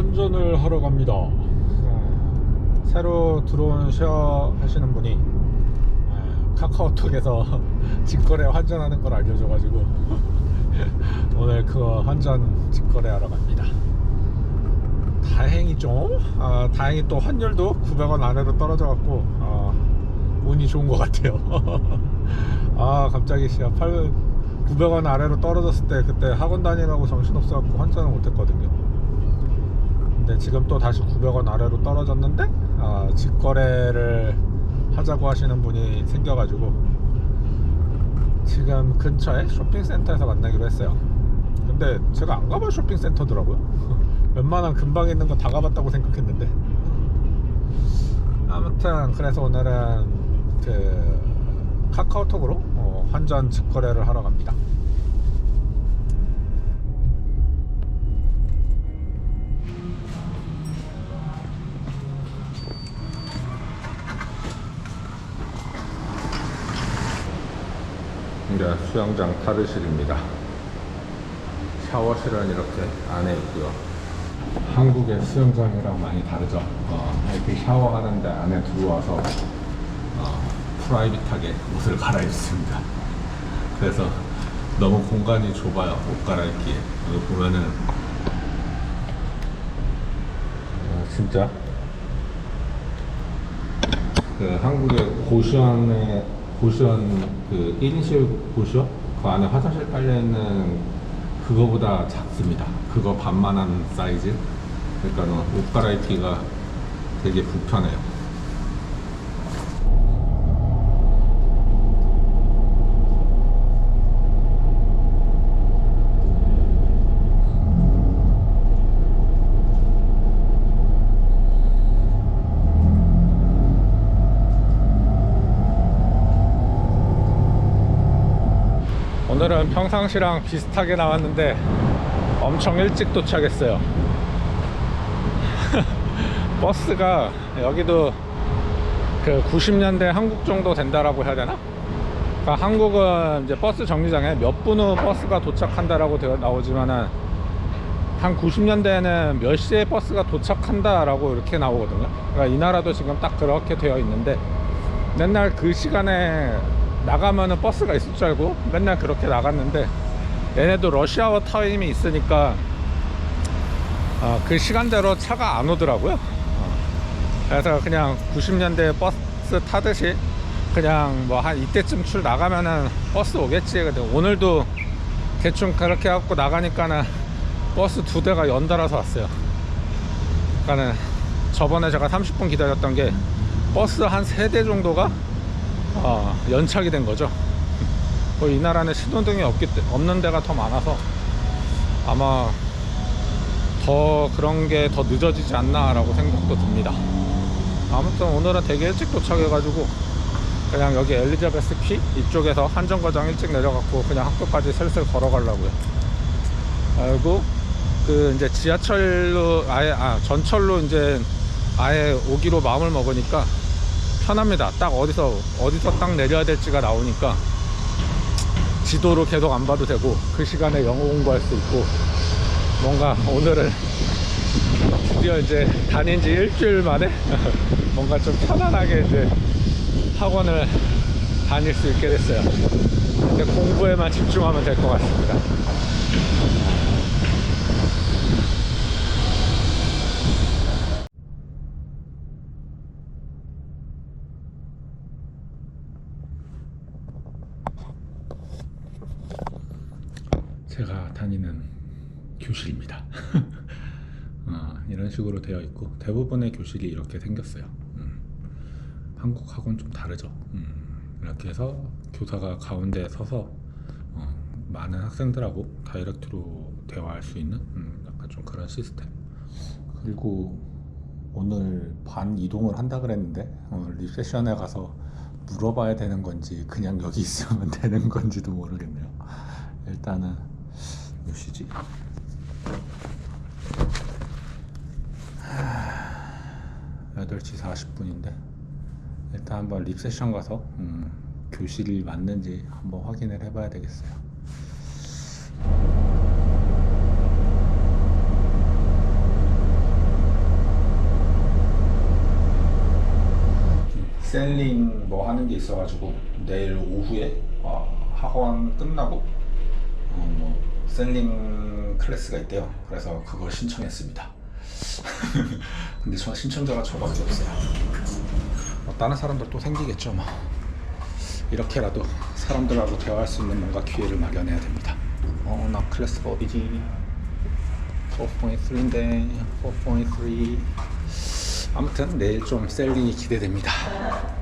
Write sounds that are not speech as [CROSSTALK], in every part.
환전을 하러 갑니다. 네, 새로 들어온 쉐어 하시는 분이 네, 카카오톡에서 [LAUGHS] 직거래 환전하는 걸 알려줘가지고 [LAUGHS] 오늘 그거 환전 직거래 하러 갑니다. 다행히 좀 아, 다행히 또 환율도 900원 아래로 떨어져갖고 아, 운이 좋은 것 같아요. [LAUGHS] 아 갑자기 시야 8 900원 아래로 떨어졌을 때 그때 학원 다니라고 정신없어갖고 환전을 못했거든요. 근데 지금 또 다시 900원 아래로 떨어졌는데 아, 직거래를 하자고 하시는 분이 생겨가지고 지금 근처에 쇼핑센터에서 만나기로 했어요. 근데 제가 안 가본 쇼핑센터더라고요. [LAUGHS] 웬만한 근방 있는 거 다 가봤다고 생각했는데 아무튼 그래서 오늘은 그 카카오톡으로 어, 환전 직거래를 하러 갑니다. 이게 수영장 타르실입니다. 샤워실은 이렇게 안에 있고요. 한국의 수영장이랑 많이 다르죠. 어, 이렇게 샤워하는데 안에 들어와서 어, 프라이빗하게 옷을 갈아입습니다. 그래서 너무 공간이 좁아요. 옷 갈아입기에. 여기 보면은 어, 진짜 그 한국의 고시원의 고시원 그 1인실 고시원 그 안에 화장실 있는 그거보다 작습니다. 그거 반만한 사이즈. 그러니까 옷 갈아입기가 되게 불편해요. 오늘은 평상시랑 비슷하게 나왔는데 엄청 일찍 도착했어요. [LAUGHS] 버스가 여기도 그 90년대 한국 정도 된다라고 해야 되나? 그러니까 한국은 이제 버스 정류장에 몇 분 후 버스가 도착한다라고 되어 나오지만은 한 90년대에는 몇 시에 버스가 도착한다라고 이렇게 나오거든요. 그러니까 이 나라도 지금 딱 그렇게 되어 있는데 맨날 그 시간에 나가면은 버스가 있을 줄 알고 맨날 그렇게 나갔는데 얘네도 러시아워 타임이 있으니까 어, 그 시간대로 차가 안 오더라고요. 어, 그래서 그냥 90년대 버스 타듯이 그냥 뭐 한 이때쯤 출 나가면은 버스 오겠지. 근데 오늘도 대충 그렇게 갖고 나가니까는 버스 두 대가 연달아서 왔어요. 그러니까는 저번에 제가 30분 기다렸던 게 버스 한 세 대 정도가 어, 연착이 된 거죠. 뭐 이 나라는 신호등이 없기 때, 없는 데가 더 많아서 아마 더 그런 게 더 늦어지지 않나 라고 생각도 듭니다. 아무튼 오늘은 되게 일찍 도착해 가지고 그냥 여기 엘리자베스 키 이쪽에서 한정거장 일찍 내려갔고 그냥 학교까지 슬슬 걸어가려고요. 그리고 그 이제 지하철로 아예 아 전철로 이제 아예 오기로 마음을 먹으니까 편합니다. 딱 어디서 어디서 딱 내려야 될지가 나오니까 지도로 계속 안 봐도 되고 그 시간에 영어 공부할 수 있고 뭔가 오늘은 드디어 이제 다닌 지 일주일 만에 [LAUGHS] 뭔가 좀 편안하게 이제 학원을 다닐 수 있게 됐어요. 이제 공부에만 집중하면 될 것 같습니다. 제가 다니는 교실입니다. [LAUGHS] 어, 이런 식으로 되어 있고 대부분의 교실이 이렇게 생겼어요. 음. 한국 학원 좀 다르죠. 음. 이렇게 해서 교사가 가운데 서서 어, 많은 학생들하고 다이렉트로 대화할 수 있는 음, 약간 좀 그런 시스템. 그리고 오늘 반 이동을 한다 그랬는데 어, 리세션에 가서 물어봐야 되는 건지 그냥 여기 있으면 [LAUGHS] 되는 건지도 모르겠네요. 일단은 몇 시지? 8시 40분인데 일단 한번 립세션 가서 음, 교실이 맞는지 한번 확인을 해봐야 되겠어요. 셀링 뭐 하는 게 있어가지고 내일 오후에 어, 학원 끝나고 어, 뭐 셀링 클래스가 있대요. 그래서 그걸 신청했습니다. [LAUGHS] 근데 저 신청자가 저밖에 없어요. 뭐 다른 사람들 또 생기겠죠 뭐. 이렇게라도 사람들하고 대화할 수 있는 뭔가 기회를 마련해야 됩니다. 어, 나 클래스가 어디지? 4.3인데 4.3 아무튼 내일 좀 셀링이 기대됩니다.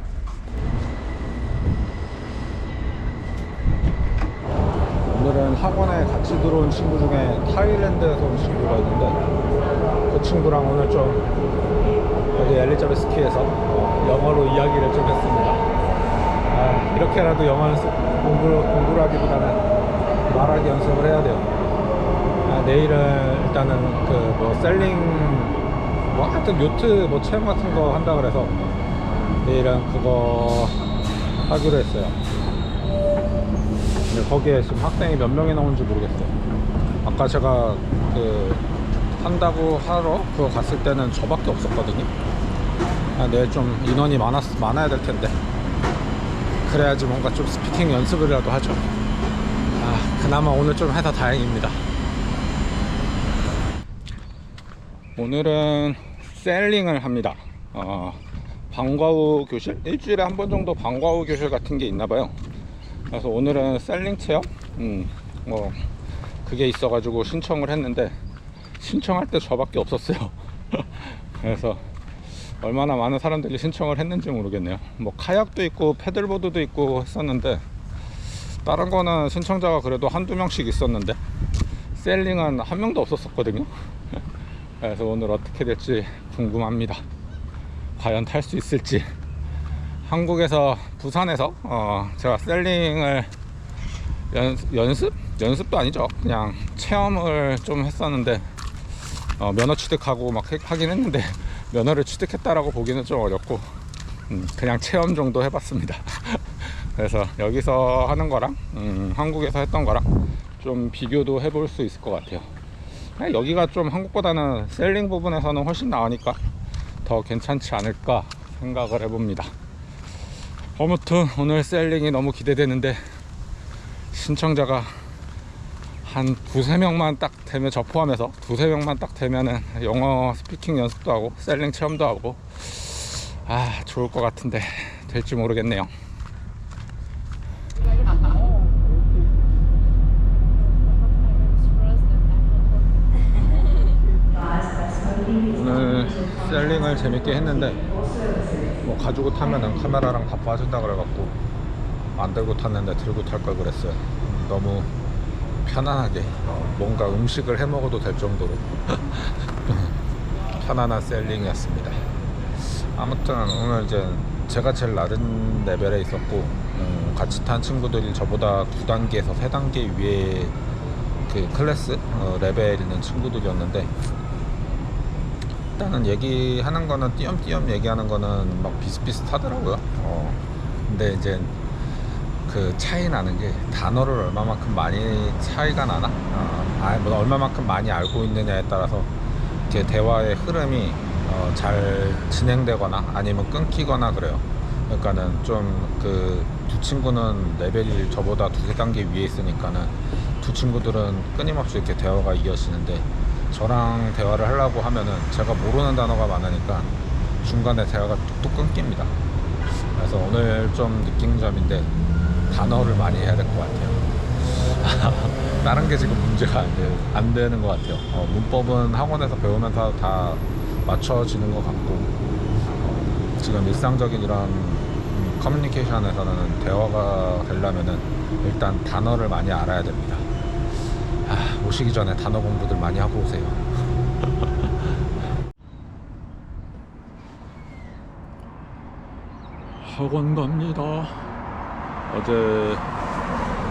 오늘은 학원에 같이 들어온 친구 중에 타일랜드에서 온 친구가 있는데 그 친구랑 오늘 좀 여기 엘리자베스 키에서 영어로 이야기를 좀 했습니다. 아, 이렇게라도 영어 공부, 공부를 하기보다는 말하기 연습을 해야 돼요. 아, 내일은 일단은 그 뭐 셀링 뭐 하여튼 요트 뭐 체험 같은 거 한다 그래서 내일은 그거 하기로 했어요. 근데 거기에 지금 학생이 몇 명이 나 오는지 모르겠어요. 아까 제가 그 한다고 하러 그거 갔을 때는 저밖에 없었거든요. 아, 내일 좀 인원이 많았, 많아야 될 텐데. 그래야지 뭔가 좀 스피킹 연습을이라도 하죠. 아, 그나마 오늘 좀 해서 다행입니다. 오늘은 셀링을 합니다. 어, 방과 후 교실? 일주일에 한 번 정도 방과 후 교실 같은 게 있나 봐요. 그래서 오늘은 셀링 체험? 음, 뭐, 그게 있어 가지고 신청을 했는데, 신청할 때 저밖에 없었어요. [LAUGHS] 그래서 얼마나 많은 사람들이 신청을 했는지 모르겠네요. 뭐, 카약도 있고, 패들보드도 있고 했었는데, 다른 거는 신청자가 그래도 한두 명씩 있었는데, 셀링은 한 명도 없었었거든요. [LAUGHS] 그래서 오늘 어떻게 될지 궁금합니다. 과연 탈 수 있을지. 한국에서 부산에서 어 제가 셀링을 연, 연습? 연습도 아니죠. 그냥 체험을 좀 했었는데 어, 면허 취득하고 막 해- 하긴 했는데 [LAUGHS] 면허를 취득했다라고 보기는 좀 어렵고 음, 그냥 체험 정도 해봤습니다. [LAUGHS] 그래서 여기서 하는 거랑 음, 한국에서 했던 거랑 좀 비교도 해볼 수 있을 것 같아요. 여기가 좀 한국보다는 셀링 부분에서는 훨씬 나으니까 더 괜찮지 않을까 생각을 해봅니다 아무튼 오늘 셀링이 너무 기대되는데 신청자가 한 두세 명만 딱 되면 저 포함해서 두세 명만 딱 되면은 영어 스피킹 연습도 하고 셀링 체험도 하고 아 좋을 것 같은데 될지 모르겠네요 오늘 셀링을 재밌게 했는데 뭐 가지고 타면은 카메라랑 다 빠진다 그래갖고 안 들고 탔는데 들고 탈 걸 그랬어요. 너무 편안하게 어, 뭔가 음식을 해 먹어도 될 정도로 [LAUGHS] 편안한 셀링이었습니다. 아무튼 오늘 이제 제가 제일 낮은 레벨에 있었고 음, 같이 탄 친구들이 저보다 두 단계에서 세 단계 위에 그 클래스 어, 레벨 있는 친구들이었는데 일단은 얘기하는 거는 띄엄띄엄 얘기하는 거는 막 비슷비슷하더라고요. 어, 근데 이제 그 차이 나는 게 단어를 얼마만큼 많이 차이가 나나? 어, 아니 뭐 얼마만큼 많이 알고 있느냐에 따라서 이렇게 대화의 흐름이 어, 잘 진행되거나 아니면 끊기거나 그래요. 그러니까는 좀 그 두 친구는 레벨이 저보다 두세 단계 위에 있으니까는 두 친구들은 끊임없이 이렇게 대화가 이어지는데 저랑 대화를 하려고 하면은 제가 모르는 단어가 많으니까 중간에 대화가 뚝뚝 끊깁니다. 그래서 오늘 좀 느낀 점인데 단어를 많이 해야 될 것 같아요. [LAUGHS] 다른 게 지금 문제가 안, 돼, 안 되는 것 같아요. 어, 문법은 학원에서 배우면서 다 맞춰지는 것 같고 어, 지금 일상적인 이런 음, 커뮤니케이션에서는 대화가 되려면은 일단 단어를 많이 알아야 됩니다. 아, 오시기 전에 단어 공부들 많이 하고 오세요. [LAUGHS] 학원 갑니다. 어제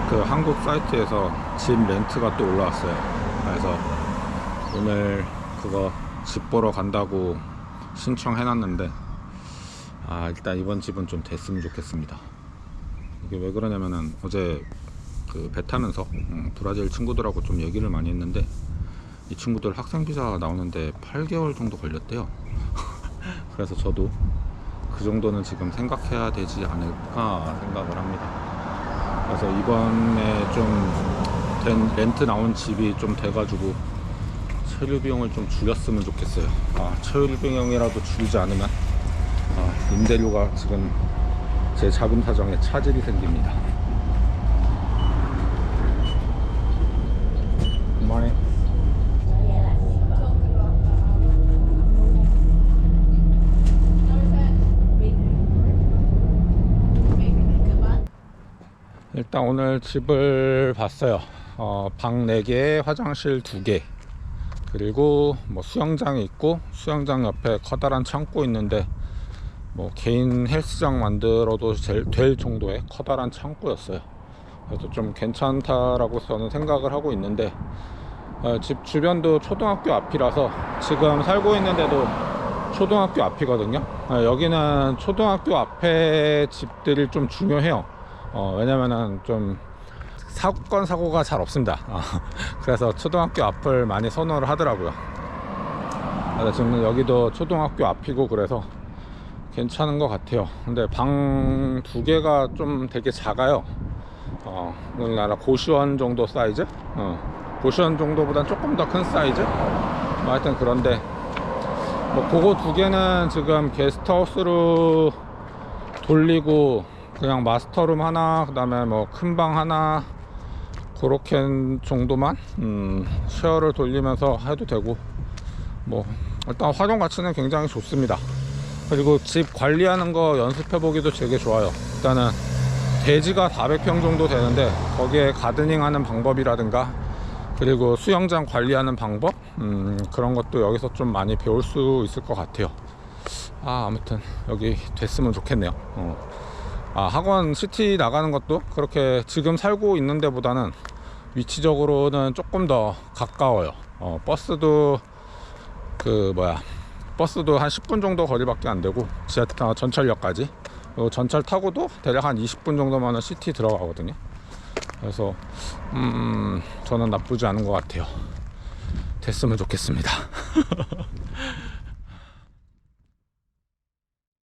그 한국 사이트에서 집 렌트가 또 올라왔어요. 그래서 오늘 그거 집 보러 간다고 신청해놨는데 아 일단 이번 집은 좀 됐으면 좋겠습니다. 이게 왜 그러냐면은 어제 그 배 타면서 음, 브라질 친구들하고 좀 얘기를 많이 했는데 이 친구들 학생 비자 나오는데 8개월 정도 걸렸대요. [LAUGHS] 그래서 저도 그 정도는 지금 생각해야 되지 않을까 생각을 합니다. 그래서 이번에 좀된 렌트 나온 집이 좀 돼가지고 체류 비용을 좀 줄였으면 좋겠어요. 아, 체류 비용이라도 줄이지 않으면 아, 임대료가 지금 제 자금 사정에 차질이 생깁니다. 일단 오늘 집을 봤어요. 어, 방 4개, 화장실 2개. 그리고 뭐 수영장이 있고 수영장 옆에 커다란 창고 있는데 뭐 개인 헬스장 만들어도 될, 될 정도의 커다란 창고였어요. 그래서 좀 괜찮다라고 저는 생각을 하고 있는데 어, 집 주변도 초등학교 앞이라서 지금 살고 있는데도 초등학교 앞이거든요. 어, 여기는 초등학교 앞에 집들이 좀 중요해요. 어, 왜냐면은 좀 사건 사고가 잘 없습니다. 어, [LAUGHS] 그래서 초등학교 앞을 많이 선호를 하더라고요. 그래서 지금 여기도 초등학교 앞이고 그래서 괜찮은 것 같아요. 근데 방 두 개가 좀 되게 작아요. 어, 우리나라 고시원 정도 사이즈? 어, 고시원 정도보단 조금 더 큰 사이즈? 뭐 하여튼 그런데 뭐 그거 두 개는 지금 게스트하우스로 돌리고 그냥 마스터룸 하나 그 다음에 뭐 큰 방 하나 그렇게 정도만 음, 쉐어를 돌리면서 해도 되고 뭐 일단 활용 가치는 굉장히 좋습니다. 그리고 집 관리하는 거 연습해 보기도 되게 좋아요. 일단은 대지가 400평 정도 되는데 거기에 가드닝 하는 방법이라든가 그리고 수영장 관리하는 방법 음, 그런 것도 여기서 좀 많이 배울 수 있을 것 같아요. 아 아무튼 여기 됐으면 좋겠네요. 어. 아 학원 시티 나가는 것도 그렇게 지금 살고 있는 데보다는 위치적으로는 조금 더 가까워요. 어, 버스도 그 뭐야 버스도 한 10분 정도 거리밖에 안 되고 지하 아, 전철역까지 그리고 전철 타고도 대략 한 20분 정도면은 시티 들어가거든요. 그래서 음 저는 나쁘지 않은 것 같아요. 됐으면 좋겠습니다. [LAUGHS]